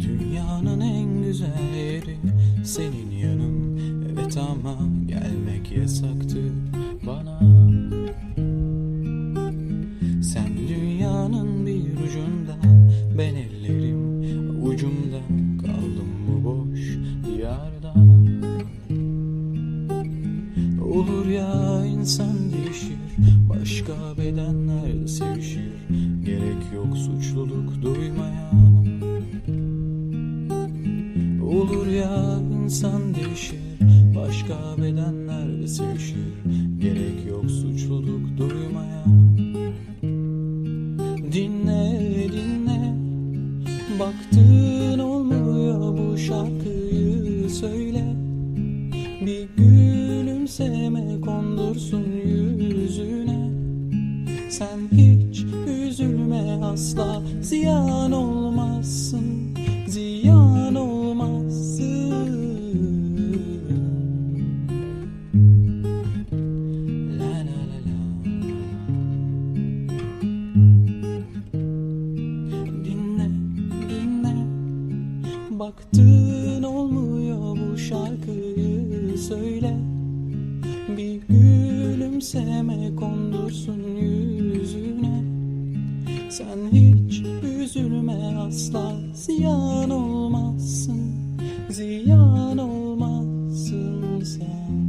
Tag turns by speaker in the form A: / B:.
A: Dünyanın en güzel yeri senin yanın. Evet ama gelmek yasaktı bana. Sen dünyanın bir ucunda Ben ellerim ucumda. Kaldım Olur ya insan değişir. Başka bedenler sevişir. Gerek yok suçluluk duymaya Olur ya insan değişir. Başka bedenler sevişir. Gerek yok suçluluk duymaya Dinle dinle. Baktın olmuyor bu şarkıyı söyle. Bir gülümseme kondursun yüzüne. Sen hiç üzülme asla Ziyan olmazsın Ziyan olmazsın. La la Dinle, dinle. Baktın olmuyor bu şarkıyı söyle gülümseme kondursun yüzüne. Sen hiç üzülme asla ziyan olmazsın. Ziyan olmazsın sen.